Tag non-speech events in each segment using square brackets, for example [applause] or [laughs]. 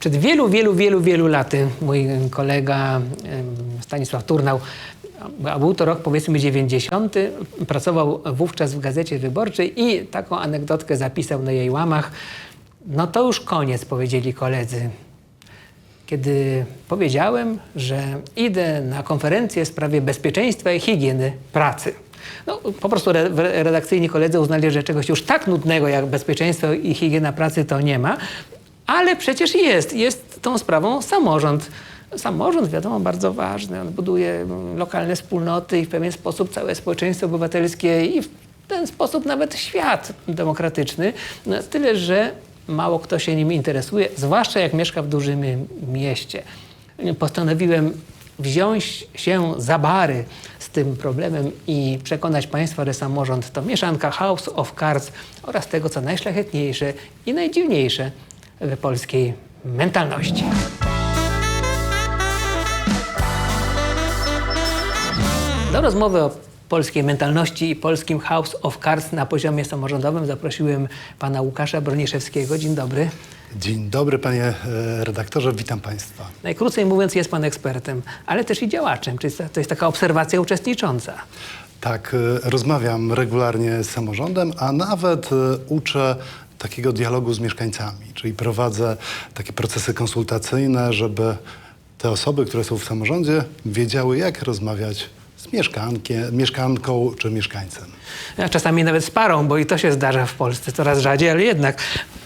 Przed wielu, wielu, wielu, wielu laty mój kolega Stanisław Turnał, a był to rok powiedzmy 90, pracował wówczas w Gazecie Wyborczej i taką anegdotkę zapisał na jej łamach. No to już koniec, powiedzieli koledzy. Kiedy powiedziałem, że idę na konferencję w sprawie bezpieczeństwa i higieny pracy. No, po prostu re- re- redakcyjni koledzy uznali, że czegoś już tak nudnego jak bezpieczeństwo i higiena pracy to nie ma, ale przecież jest. Jest tą sprawą samorząd. Samorząd, wiadomo, bardzo ważny. On buduje lokalne wspólnoty i w pewien sposób całe społeczeństwo obywatelskie i w ten sposób nawet świat demokratyczny. No, tyle, że mało kto się nim interesuje, zwłaszcza jak mieszka w dużym mieście. Postanowiłem wziąć się za bary z tym problemem i przekonać Państwa, że samorząd to mieszanka House of Cards oraz tego, co najszlachetniejsze i najdziwniejsze polskiej mentalności. Do rozmowy o polskiej mentalności i polskim House of Cards na poziomie samorządowym zaprosiłem pana Łukasza Broniszewskiego. Dzień dobry. Dzień dobry panie e, redaktorze, witam państwa. Najkrócej mówiąc, jest pan ekspertem, ale też i działaczem, czyli to jest taka obserwacja uczestnicząca. Tak, e, rozmawiam regularnie z samorządem, a nawet e, uczę takiego dialogu z mieszkańcami, czyli prowadzę takie procesy konsultacyjne, żeby te osoby, które są w samorządzie, wiedziały, jak rozmawiać z mieszkanką czy mieszkańcem. A czasami nawet z parą, bo i to się zdarza w Polsce coraz rzadziej, ale jednak.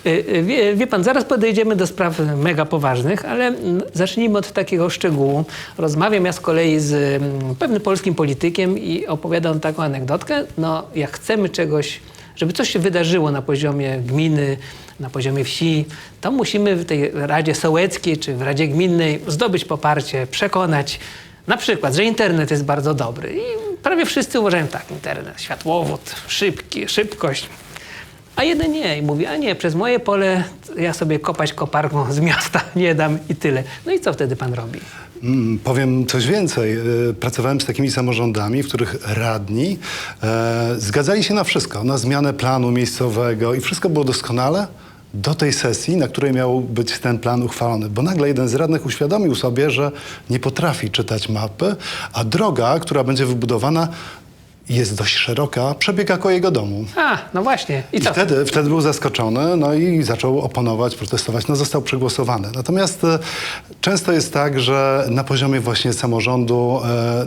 Y, y, Wie, wie pan, zaraz podejdziemy do spraw mega poważnych, ale zacznijmy od takiego szczegółu. Rozmawiam ja z kolei z mm, pewnym polskim politykiem i opowiadam taką anegdotkę. No, jak chcemy czegoś, żeby coś się wydarzyło na poziomie gminy, na poziomie wsi, to musimy w tej Radzie Sołeckiej czy w Radzie Gminnej zdobyć poparcie, przekonać na przykład, że internet jest bardzo dobry. I prawie wszyscy uważają tak, internet, światłowód, szybki, szybkość. A jeden nie i mówi, a nie, przez moje pole ja sobie kopać koparką z miasta [laughs] nie dam i tyle. No i co wtedy pan robi? Mm, Powiem coś więcej. E, Pracowałem z takimi samorządami, w których radni e, zgadzali się na wszystko, na zmianę planu miejscowego i wszystko było doskonale do tej sesji, na której miał być ten plan uchwalony. Bo nagle jeden z radnych uświadomił sobie, że nie potrafi czytać mapy, a droga, która będzie wybudowana, jest dość szeroka, przebiega koło jego domu. A, no właśnie. I I co? wtedy, wtedy był zaskoczony, no i zaczął oponować, protestować. No został przegłosowany. Natomiast e, często jest tak, że na poziomie właśnie samorządu e,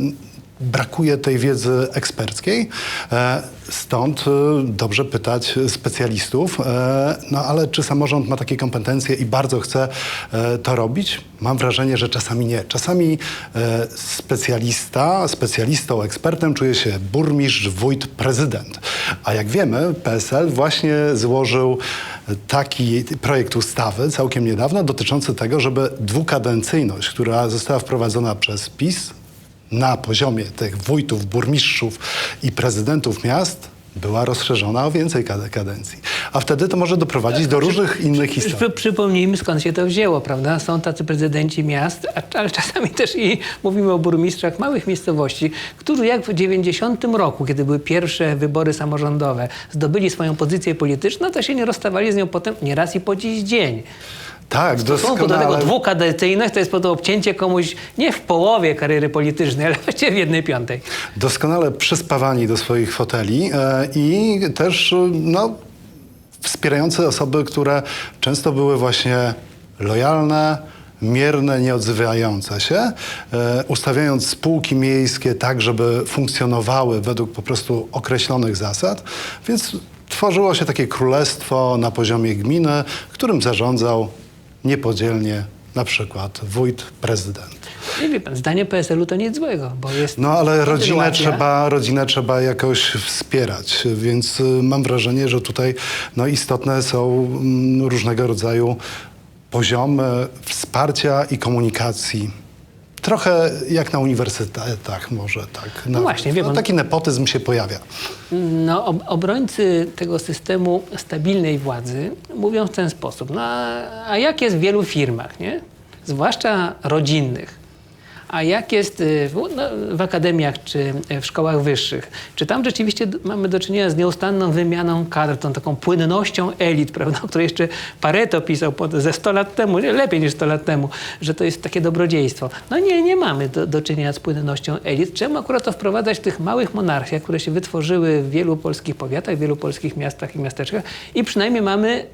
brakuje tej wiedzy eksperckiej. E, stąd e, dobrze pytać specjalistów. E, no ale czy samorząd ma takie kompetencje i bardzo chce to robić? Mam wrażenie, że czasami nie. Czasami specjalista, specjalistą, ekspertem czuje się burmistrz, wójt, prezydent. A jak wiemy, PSL właśnie złożył taki projekt ustawy całkiem niedawno dotyczący tego, żeby dwukadencyjność, która została wprowadzona przez PiS na poziomie tych wójtów, burmistrzów i prezydentów miast była rozszerzona o więcej kade- kadencji. A wtedy to może doprowadzić do różnych innych historii. Przy, przypomnijmy, skąd się to wzięło, prawda? Są tacy prezydenci miast, a, ale czasami też i mówimy o burmistrzach małych miejscowości, którzy jak w 90 roku, kiedy były pierwsze wybory samorządowe, zdobyli swoją pozycję polityczną, to się nie rozstawali z nią potem nieraz i po dziś dzień. Tak, W stosunku do tego doskonale. dwukadencyjność to jest po to obcięcie komuś nie w połowie kariery politycznej, [laughs] ale właściwie w jednej piątej. doskonale przyspawani do swoich foteli e, i też e, no, wspierające osoby, które często były właśnie lojalne, mierne, nieodzywające się, e, ustawiając spółki miejskie tak, żeby funkcjonowały według po prostu określonych zasad, więc tworzyło się takie królestwo na poziomie gminy, którym zarządzał niepodzielnie na przykład wójt, prezydent. I wie pan, zdanie PSL-u to nic złego, bo jest No ale rodzinę trzeba, rodzinę trzeba jakoś wspierać, więc y, mam wrażenie, że tutaj no, istotne są mm, różnego rodzaju poziomy wsparcia i komunikacji. Trochę jak na uniwersytetach może tak. No właśnie, wie no, taki nepotyzm się pojawia. No, ob- obrońcy tego systemu stabilnej władzy mówią w ten sposób. No, a, a jak jest w wielu firmach, nie? Zwłaszcza rodzinnych. A jak jest y, w, no, w akademiach czy w szkołach wyższych? Czy tam rzeczywiście mamy do czynienia z nieustanną wymianą kadr, tą taką płynnością elit, prawda, o której jeszcze Pareto pisał pod, ze 100 lat temu, lepiej niż 100 lat temu, że to jest takie dobrodziejstwo. No nie, nie mamy do, do czynienia z płynnością elit. Czemu akurat to wprowadzać w tych małych monarchiach, które się wytworzyły w wielu polskich powiatach, w wielu polskich miastach i miasteczkach i przynajmniej mamy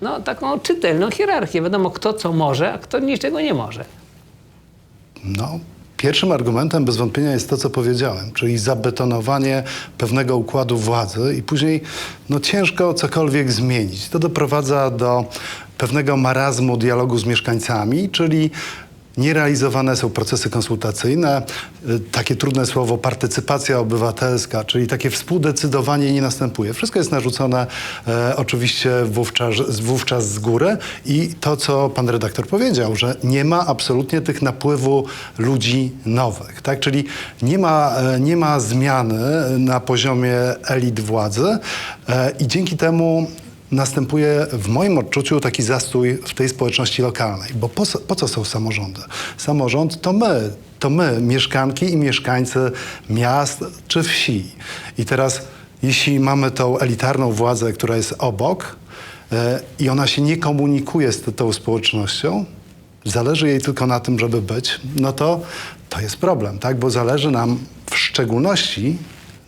no, taką czytelną hierarchię. Wiadomo, kto co może, a kto niczego nie może. No, pierwszym argumentem bez wątpienia jest to, co powiedziałem, czyli zabetonowanie pewnego układu władzy i później no, ciężko cokolwiek zmienić. To doprowadza do pewnego marazmu dialogu z mieszkańcami, czyli Nierealizowane są procesy konsultacyjne, y, takie trudne słowo partycypacja obywatelska, czyli takie współdecydowanie nie następuje. Wszystko jest narzucone e, oczywiście wówczas, wówczas z góry i to, co pan redaktor powiedział, że nie ma absolutnie tych napływu ludzi nowych, tak? Czyli nie ma, e, nie ma zmiany na poziomie elit władzy e, i dzięki temu następuje w moim odczuciu taki zastój w tej społeczności lokalnej. Bo po, po co są samorządy? Samorząd to my, to my, mieszkanki i mieszkańcy miast czy wsi. I teraz, jeśli mamy tą elitarną władzę, która jest obok e, i ona się nie komunikuje z tą społecznością, zależy jej tylko na tym, żeby być, no to to jest problem, tak? Bo zależy nam w szczególności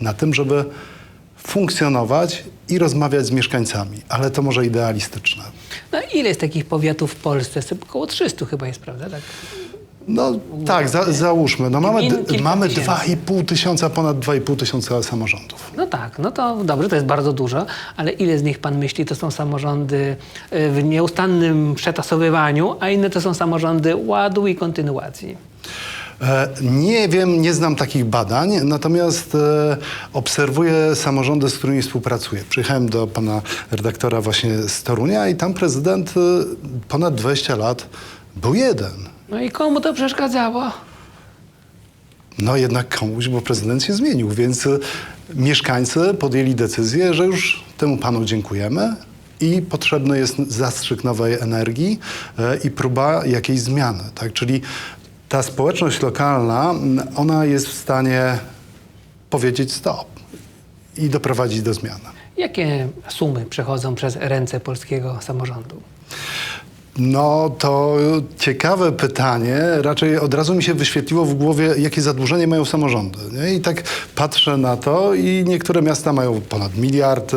na tym, żeby funkcjonować i rozmawiać z mieszkańcami, ale to może idealistyczne. No ile jest takich powiatów w Polsce? Około 300 chyba jest, prawda? Tak. No tak, za, załóżmy, no mamy, Gmin d- kilka mamy tysięcy. 2,5 tysiąca, ponad 2,5 tysiąca samorządów. No tak, no to dobrze, to jest bardzo dużo, ale ile z nich pan myśli to są samorządy y, w nieustannym przetasowywaniu, a inne to są samorządy ładu i kontynuacji? E, Nie wiem, nie znam takich badań, natomiast e, obserwuję samorządy, z którymi współpracuję. Przyjechałem do pana redaktora właśnie z Torunia i tam prezydent e, ponad 20 lat był jeden. No i komu to przeszkadzało? No jednak komuś, bo prezydent się zmienił, więc mieszkańcy podjęli decyzję, że już temu panu dziękujemy i potrzebny jest zastrzyk nowej energii i próba jakiejś zmiany. Tak? Czyli ta społeczność lokalna, m, ona jest w stanie powiedzieć stop i doprowadzić do zmiany. Jakie sumy przechodzą przez ręce polskiego samorządu? No to ciekawe pytanie. Raczej od razu mi się wyświetliło w głowie, jakie zadłużenie mają samorządy. Nie? I tak patrzę na to i niektóre miasta mają ponad miliard y,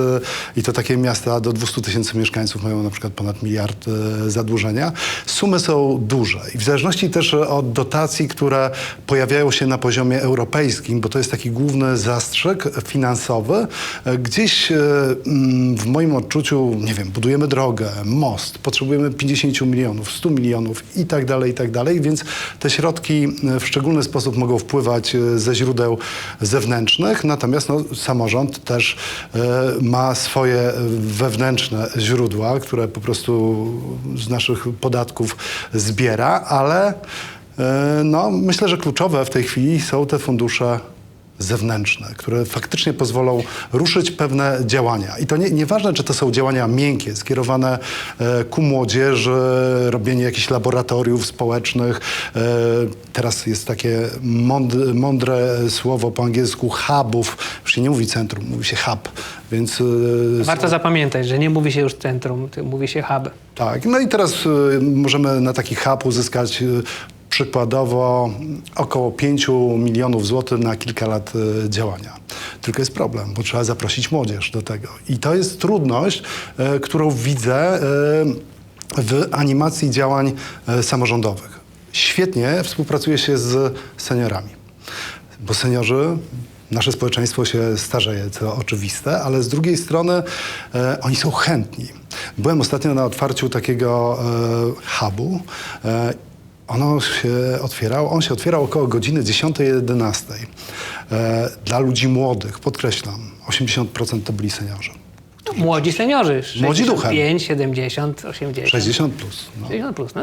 i to takie miasta do 200 tysięcy mieszkańców mają na przykład ponad miliard y, zadłużenia. Sumy są duże i w zależności też od dotacji, które pojawiają się na poziomie europejskim, bo to jest taki główny zastrzyk finansowy, y, gdzieś mm, w moim odczuciu, nie wiem, budujemy drogę, most, potrzebujemy 50 milionów, 100 milionów i tak dalej, i tak dalej, więc te środki y, w szczególny sposób mogą wpływać y, ze źródeł zewnętrznych, natomiast no, samorząd też y, ma swoje wewnętrzne źródła, które po prostu z naszych podatków zbiera, ale no, myślę, że kluczowe w tej chwili są te fundusze zewnętrzne, które faktycznie pozwolą ruszyć pewne działania. I to nie, nieważne, czy to są działania miękkie, skierowane e, ku młodzieży, robienie jakichś laboratoriów społecznych. E, teraz jest takie mąd, mądre słowo po angielsku hubów. Już się nie mówi centrum, mówi się hub. Więc e, Warto zapamiętać, że nie mówi się już centrum, mówi się hub. tak, no i teraz y, możemy na taki hub uzyskać y, przykładowo około 5 milionów złotych na kilka lat y, działania. Tylko jest problem, bo trzeba zaprosić młodzież do tego. I to jest trudność, y, którą widzę y, w animacji działań samorządowych. Świetnie współpracuje się z seniorami, bo seniorzy nasze społeczeństwo się starzeje, co oczywiste, ale z drugiej strony e, oni są chętni. Byłem ostatnio na otwarciu takiego e, hubu. E, ono się otwierało, on się otwierał około godziny 10-11. E, dla ludzi młodych, podkreślam, 80% to byli seniorzy. Młodzi seniorzy. Młodzi duchem. 65, 70, 80. 60 plus. No. 60 plus. No,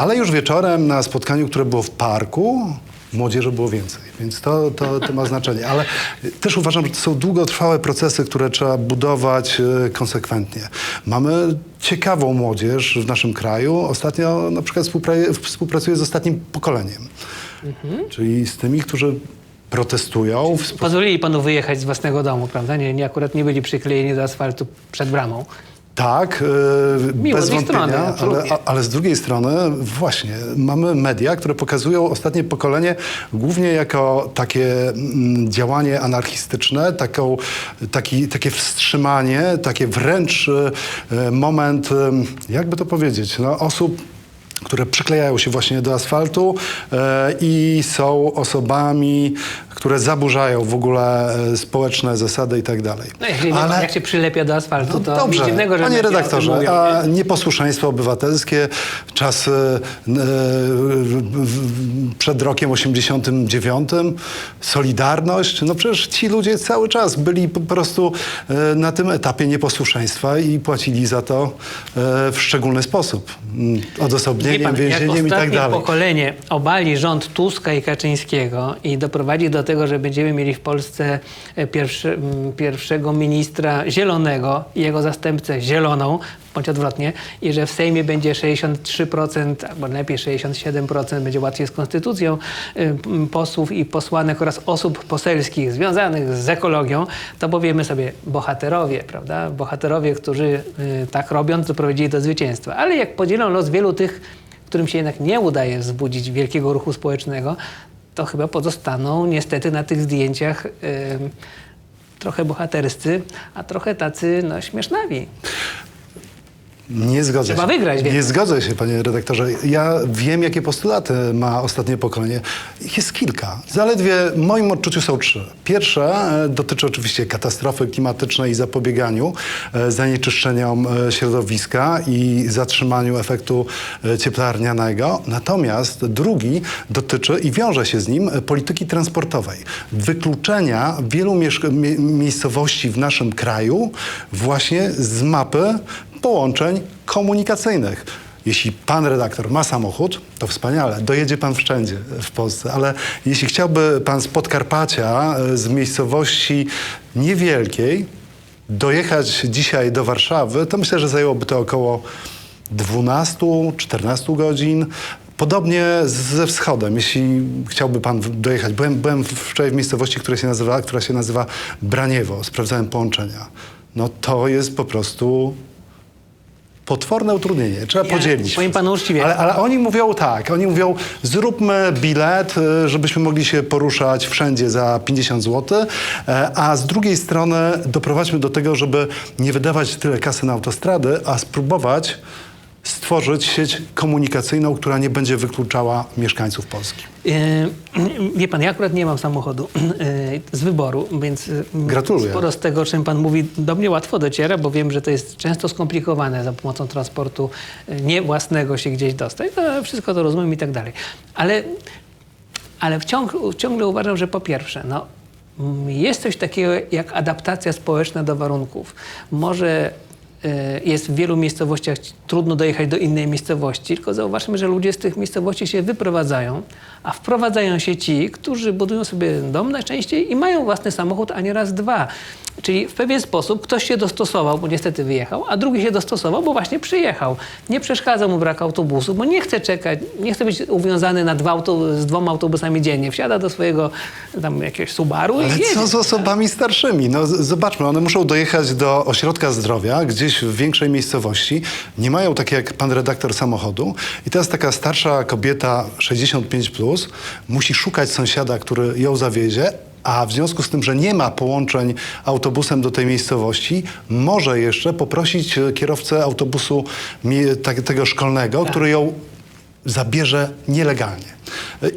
Ale już wieczorem na spotkaniu, które było w parku, młodzieży było więcej, więc to, to, to ma znaczenie. Ale też uważam, że to są długotrwałe procesy, które trzeba budować e, konsekwentnie. Mamy ciekawą młodzież w naszym kraju. Ostatnio na przykład współpra- współpracuję z ostatnim pokoleniem. Czyli z tymi, którzy protestują w Pozwolili panu wyjechać z własnego domu, prawda? Nie, nie akurat nie byli przyklejeni do asfaltu przed bramą. Tak, e, Miło bez z ich wątpienia, strony, ale, absolutnie. a- ale z drugiej strony właśnie mamy media, które pokazują ostatnie pokolenie głównie jako takie mm, działanie anarchistyczne, taką, taki, takie wstrzymanie, takie wręcz e, moment, em, jakby to powiedzieć, no, osób które przyklejają się właśnie do asfaltu e, i są osobami, które zaburzają w ogóle e, społeczne zasady i tak dalej. No, jak, się, jak się przylepia do asfaltu, No to dobrze, dziwnego, że panie redaktorze, mówią, a nie? nieposłuszeństwo obywatelskie, czas e, przed rokiem 89, Solidarność, no przecież ci ludzie cały czas byli po prostu e, na tym etapie nieposłuszeństwa i płacili za to e, w szczególny sposób. Mm, Odosobnieniem, pan, więzieniem i tak dalej. pokolenie obali rząd Tuska i Kaczyńskiego i doprowadzi do tego, że będziemy mieli w Polsce e, pierwszy, m, pierwszego ministra zielonego i jego zastępcę zieloną, bądź odwrotnie, i że w Sejmie będzie 63%, albo lepiej 67%, będzie łatwiej z konstytucją, posłów i posłanek oraz osób poselskich związanych z ekologią, to powiemy sobie bohaterowie, prawda? Bohaterowie, którzy y, tak robiąc, doprowadzili do zwycięstwa. Ale jak podzielą los wielu tych, którym się jednak nie udaje wzbudzić wielkiego ruchu społecznego, to chyba pozostaną niestety na tych zdjęciach trochę bohaterscy, a trochę tacy no, śmiesznawi. Nie zgodzę Trzeba się. wygrać, Nie zgodzę się, panie redaktorze. Ja wiem, jakie postulaty ma ostatnie pokolenie. Ich jest kilka. Zaledwie w moim odczuciu są trzy. Pierwsze e, dotyczy oczywiście katastrofy klimatycznej i zapobieganiu e, zanieczyszczeniom e, środowiska i zatrzymaniu efektu e, cieplarnianego. Natomiast drugi dotyczy i wiąże się z nim e, polityki transportowej. Wykluczenia wielu mieszk- mie- miejscowości w naszym kraju właśnie z mapy połączeń komunikacyjnych. Jeśli pan redaktor ma samochód, to wspaniale, dojedzie pan wszędzie w Polsce, ale jeśli chciałby pan z Podkarpacia, e, z miejscowości niewielkiej, dojechać dzisiaj do Warszawy, to myślę, że zajęłoby to około 12-14 godzin. Podobnie ze wschodem, jeśli chciałby pan dojechać. Byłem, byłem wczoraj w miejscowości, która się, nazywa, która się nazywa Braniewo, sprawdzałem połączenia. No to jest po prostu potworne utrudnienie. Trzeba Ja podzielić. powiem panu uczciwie. Ale, ale oni mówią tak, oni mówią zróbmy bilet, y, żebyśmy mogli się poruszać wszędzie za 50 zł, e, a z drugiej strony doprowadźmy do tego, żeby nie wydawać tyle kasy na autostrady, a spróbować stworzyć sieć komunikacyjną, która nie będzie wykluczała mieszkańców Polski. Yy, Wie pan, ja akurat nie mam samochodu yy, z wyboru, więc yy, Gratuluję. sporo z tego, o czym pan mówi, do mnie łatwo dociera, bo wiem, że to jest często skomplikowane za pomocą transportu yy, nie własnego się gdzieś dostać. No, wszystko to rozumiem i tak dalej. Ale, ale wciąg, ciągle uważam, że po pierwsze, no, mm, jest coś takiego jak adaptacja społeczna do warunków. Może jest w wielu miejscowościach trudno dojechać do innej miejscowości, tylko zauważmy, że ludzie z tych miejscowości się wyprowadzają, a wprowadzają się ci, którzy budują sobie dom najczęściej i mają własny samochód, a nie raz dwa. Czyli w pewien sposób ktoś się dostosował, bo niestety wyjechał, a drugi się dostosował, bo właśnie przyjechał. Nie przeszkadza mu brak autobusu, bo nie chce czekać, nie chce być uwiązany na dwa z dwoma autobusami dziennie. Wsiada do swojego tam jakiegoś Subaru Ale i jedzie. co z osobami starszymi? No, zobaczmy, one muszą dojechać do ośrodka zdrowia, gdzieś w większej miejscowości. Nie mają, tak jak pan redaktor, samochodu. I teraz taka starsza kobieta, 65+, plus, musi szukać sąsiada, który ją zawiezie, a w związku z tym, że nie ma połączeń autobusem do tej miejscowości, może jeszcze poprosić e, kierowcę autobusu tak, tego szkolnego, który ją zabierze nielegalnie.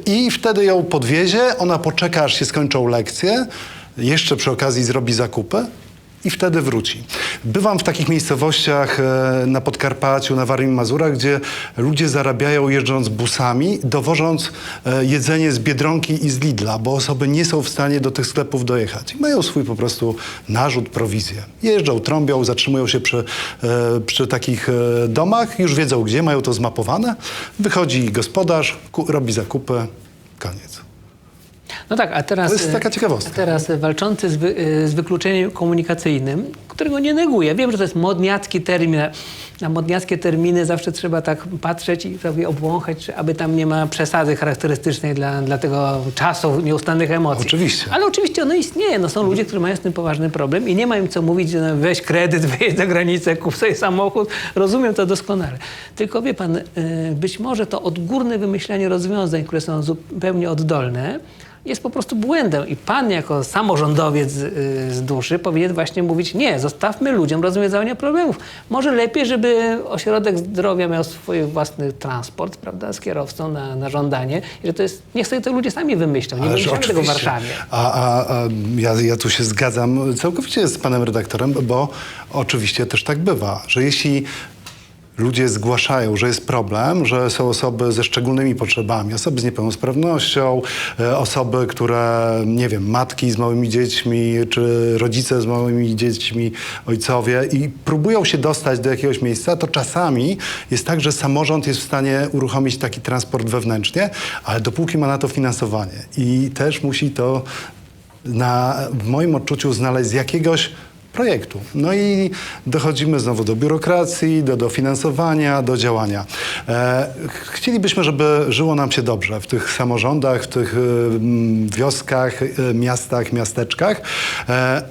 I wtedy ją podwiezie, ona poczeka, aż się skończą lekcje, jeszcze przy okazji zrobi zakupy i wtedy wróci. Bywam w takich miejscowościach e, na Podkarpaciu, na Warmii Mazurach, gdzie ludzie zarabiają jeżdżąc busami, dowożąc e, jedzenie z Biedronki i z Lidla, bo osoby nie są w stanie do tych sklepów dojechać. Mają swój po prostu narzut, prowizję. Jeżdżą, trąbią, zatrzymują się przy, e, przy takich domach, już wiedzą gdzie, mają to zmapowane. Wychodzi gospodarz, robi zakupy, koniec. No tak, a teraz... To jest taka ciekawostka. Teraz walczący z, wy, z wykluczeniem komunikacyjnym, którego nie neguję. Wiem, że to jest modniacki termin. Na modniackie terminy zawsze trzeba tak patrzeć i sobie obwąchać, czy aby tam nie ma przesady charakterystycznej dla, dla tego czasu nieustannych emocji. Oczywiście. Ale oczywiście ono istnieje. No, są ludzie, którzy mają z tym poważny problem i nie ma im co mówić, że weź kredyt, wyjedź za granicę, kup sobie samochód. Rozumiem to doskonale. Tylko wie pan, y, być może to odgórne wymyślanie rozwiązań, które są zupełnie oddolne, jest po prostu błędem. I pan jako samorządowiec y, z duszy powinien właśnie mówić, nie, zostawmy ludziom rozwiązywanie problemów. Może lepiej, żeby ośrodek zdrowia miał swój własny transport, prawda, z kierowcą na, na żądanie. I że to jest, niech sobie to ludzie sami wymyślą. Nie wymyślamy tego w. Warszawie. A, a, a ja, ja tu się zgadzam całkowicie z panem redaktorem, bo oczywiście też tak bywa, że jeśli ludzie zgłaszają, że jest problem, że są osoby ze szczególnymi potrzebami, osoby z niepełnosprawnością, e, osoby, które, nie wiem, matki z małymi dziećmi, czy rodzice z małymi dziećmi, ojcowie i próbują się dostać do jakiegoś miejsca, to czasami jest tak, że samorząd jest w stanie uruchomić taki transport wewnętrznie, ale dopóki ma na to finansowanie. I też musi to na, w moim odczuciu znaleźć z jakiegoś projektu. No i dochodzimy znowu do biurokracji, do dofinansowania, do działania. E, chcielibyśmy, żeby żyło nam się dobrze w tych samorządach, w tych e, m, wioskach, e, miastach, miasteczkach. E,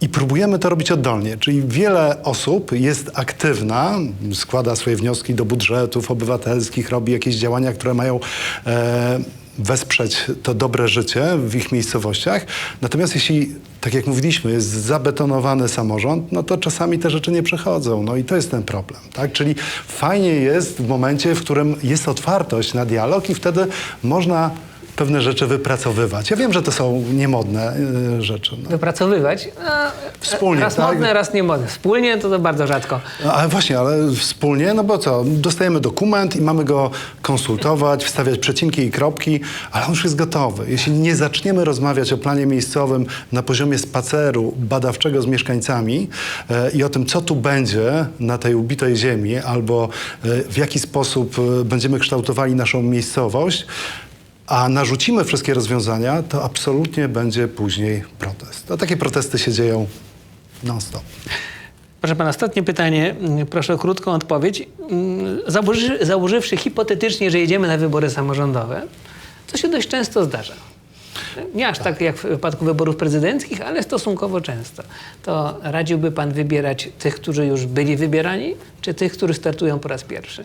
i próbujemy to robić oddolnie, czyli wiele osób jest aktywna, składa swoje wnioski do budżetów obywatelskich, robi jakieś działania, które mają e, wesprzeć to dobre życie w ich miejscowościach. Natomiast jeśli, tak jak mówiliśmy, jest zabetonowany samorząd, no to czasami te rzeczy nie przechodzą. No i to jest ten problem. Tak? Czyli fajnie jest w momencie, w którym jest otwartość na dialog i wtedy można pewne rzeczy wypracowywać. Ja wiem, że to są niemodne y, rzeczy. No. wypracowywać. A, Wspólnie, raz tak? modne, raz niemodne. Wspólnie to, to bardzo rzadko. No, Ale właśnie, ale wspólnie, no bo co, dostajemy dokument i mamy go konsultować, wstawiać przecinki i kropki, ale on już jest gotowy. Jeśli nie zaczniemy rozmawiać o planie miejscowym na poziomie spaceru badawczego z mieszkańcami e, i o tym, co tu będzie na tej ubitej ziemi, albo e, w jaki sposób będziemy kształtowali naszą miejscowość, a narzucimy wszystkie rozwiązania, to absolutnie będzie później protest. A takie protesty się dzieją non-stop. Proszę pana, ostatnie pytanie. Proszę o krótką odpowiedź. Mm, Założy, założywszy hipotetycznie, że jedziemy na wybory samorządowe, co się dość często zdarza. Nie aż tak jak w wypadku wyborów prezydenckich, ale stosunkowo często. To radziłby pan wybierać tych, którzy już byli wybierani, czy tych, którzy startują po raz pierwszy?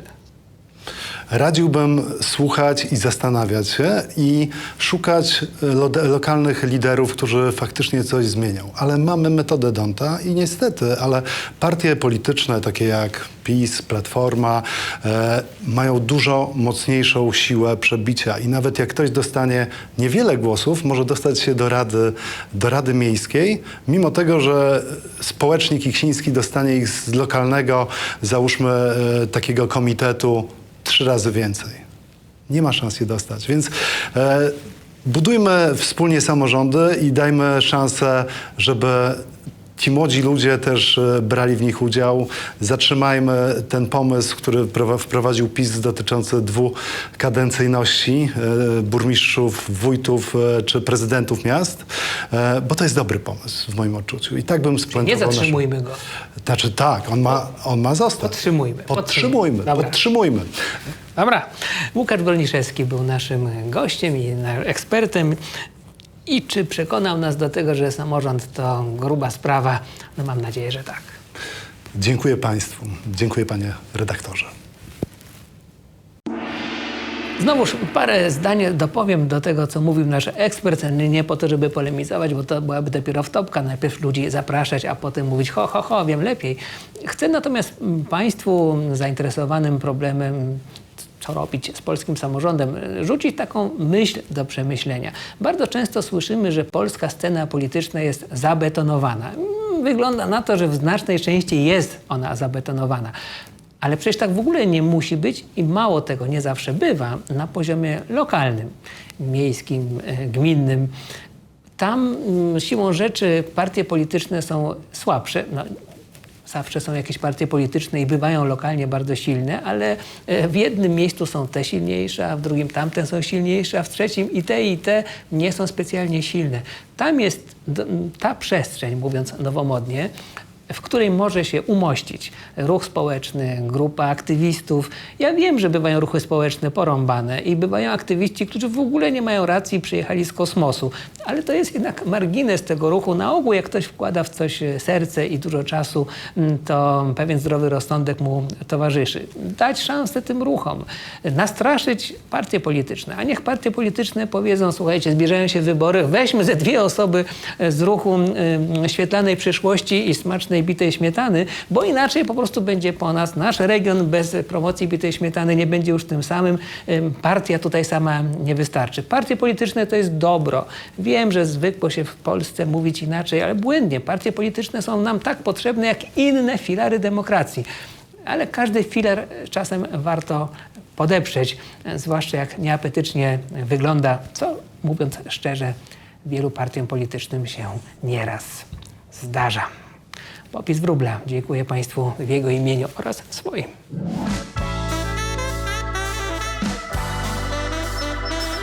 Radziłbym słuchać i zastanawiać się i szukać e, lo lokalnych liderów, którzy faktycznie coś zmienią. Ale mamy metodę Donta i niestety, ale partie polityczne takie jak PiS, Platforma e, mają dużo mocniejszą siłę przebicia i nawet jak ktoś dostanie niewiele głosów, może dostać się do Rady, do Rady Miejskiej, mimo tego, że społecznik iksiński dostanie ich z lokalnego, załóżmy e, takiego komitetu trzy razy więcej. Nie ma szans je dostać. Więc e, budujmy wspólnie samorządy i dajmy szansę, żeby ci młodzi ludzie też e, brali w nich udział. Zatrzymajmy ten pomysł, który wprowa- wprowadził PiS dotyczący dwukadencyjności e, burmistrzów, wójtów e, czy prezydentów miast, bo to jest dobry pomysł w moim odczuciu. I tak bym Nie spuentował nasz- zatrzymujmy go. Znaczy tak, on ma, on ma zostać. Podtrzymujmy. Podtrzymujmy, Dobra. podtrzymujmy. Dobra. Łukasz Golniszewski był naszym gościem i ekspertem. I czy przekonał nas do tego, że samorząd to gruba sprawa? No mam nadzieję, że tak. Dziękuję Państwu. Dziękuję Panie redaktorze. Znowuż parę zdań dopowiem do tego, co mówił nasz ekspert. Nie po to, żeby polemizować, bo to byłaby dopiero wtopka. Najpierw ludzi zapraszać, a potem mówić ho, ho, ho, wiem lepiej. Chcę natomiast mm, Państwu zainteresowanym problemem co robić z polskim samorządem, rzucić taką myśl do przemyślenia. Bardzo często słyszymy, że polska scena polityczna jest zabetonowana. Wygląda na to, że w znacznej części jest ona zabetonowana. Ale przecież tak w ogóle nie musi być i mało tego nie zawsze bywa na poziomie lokalnym, miejskim, e, gminnym. Tam mm, siłą rzeczy partie polityczne są słabsze. No, zawsze są jakieś partie polityczne i bywają lokalnie bardzo silne, ale e, w jednym miejscu są te silniejsze, a w drugim tamte są silniejsze, a w trzecim i te i te nie są specjalnie silne. Tam jest ta przestrzeń, mówiąc nowomodnie, w której może się umościć ruch społeczny, grupa aktywistów. Ja wiem, że bywają ruchy społeczne porąbane i bywają aktywiści, którzy w ogóle nie mają racji i przyjechali z kosmosu, ale to jest jednak margines tego ruchu. Na ogół, jak ktoś wkłada w coś e, serce i dużo czasu, m, to pewien zdrowy rozsądek mu towarzyszy. Dać szansę tym ruchom, nastraszyć partie polityczne, a niech partie polityczne powiedzą, słuchajcie, zbliżają się wybory, weźmy ze dwie osoby e, z ruchu y, świetlanej przyszłości i smacznej bitej śmietany, bo inaczej po prostu będzie po nas nasz region bez promocji bitej śmietany nie będzie już tym samym. Ym, Partia tutaj sama nie wystarczy. Partie polityczne to jest dobro. Wiem, że zwykło się w Polsce mówić inaczej, ale błędnie. Partie polityczne są nam tak potrzebne jak inne filary demokracji. Ale każdy filar czasem warto podeprzeć, zwłaszcza jak nieapetycznie wygląda, co mówiąc szczerze, wielu partiom politycznym się nieraz zdarza. Popis Wróbla. Dziękuję Państwu w jego imieniu oraz swoim.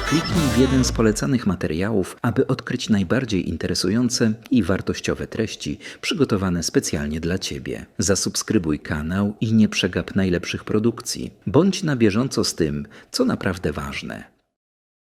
Kliknij w jeden z polecanych materiałów, aby odkryć najbardziej interesujące i wartościowe treści przygotowane specjalnie dla Ciebie. Zasubskrybuj kanał i nie przegap najlepszych produkcji. Bądź na bieżąco z tym, co naprawdę ważne.